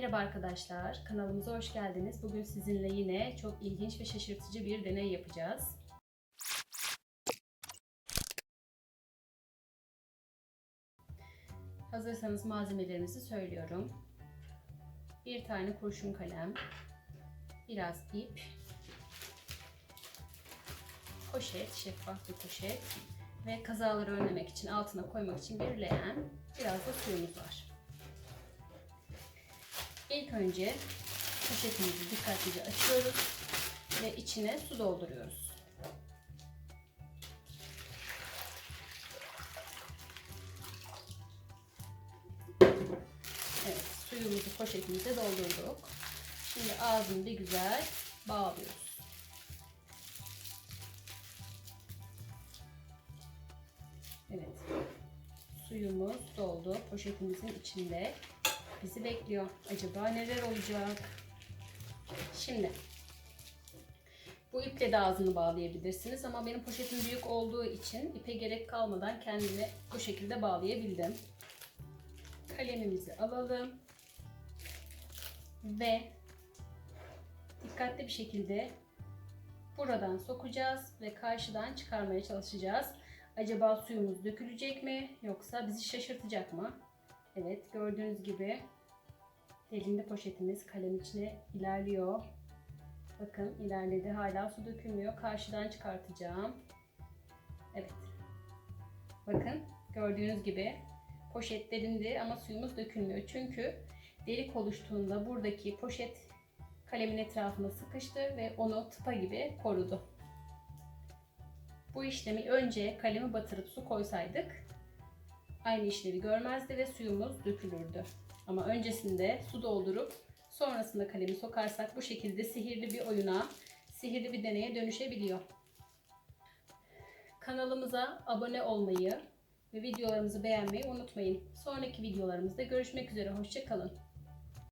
Merhaba arkadaşlar, kanalımıza hoş geldiniz. Bugün sizinle yine çok ilginç ve şaşırtıcı bir deney yapacağız. Hazırsanız malzemelerimizi söylüyorum. Bir tane kurşun kalem, biraz ip, poşet, şeffaf bir poşet ve kazaları önlemek için, altına koymak için bir leğen, biraz da suyumuz var. İlk önce poşetimizi dikkatlice açıyoruz ve içine su dolduruyoruz. Evet, suyumuzu poşetimize doldurduk. Şimdi ağzını bir güzel bağlıyoruz. Evet, suyumuz doldu. Poşetimizin içinde bizi bekliyor. Acaba neler olacak? Şimdi bu iple de ağzını bağlayabilirsiniz ama benim poşetim büyük olduğu için ipe gerek kalmadan kendimi bu şekilde bağlayabildim. Kalemimizi alalım ve dikkatli bir şekilde buradan sokacağız ve karşıdan çıkarmaya çalışacağız. Acaba suyumuz dökülecek mi yoksa bizi şaşırtacak mı? Evet gördüğünüz gibi elinde poşetimiz kalem içine ilerliyor. Bakın ilerledi hala su dökülmüyor. Karşıdan çıkartacağım. Evet. Bakın gördüğünüz gibi poşet derindi ama suyumuz dökülmüyor. Çünkü delik oluştuğunda buradaki poşet kalemin etrafına sıkıştı ve onu tıpa gibi korudu. Bu işlemi önce kalemi batırıp su koysaydık aynı işlevi görmezdi ve suyumuz dökülürdü. Ama öncesinde su doldurup sonrasında kalemi sokarsak bu şekilde sihirli bir oyuna, sihirli bir deneye dönüşebiliyor. Kanalımıza abone olmayı ve videolarımızı beğenmeyi unutmayın. Sonraki videolarımızda görüşmek üzere. Hoşçakalın.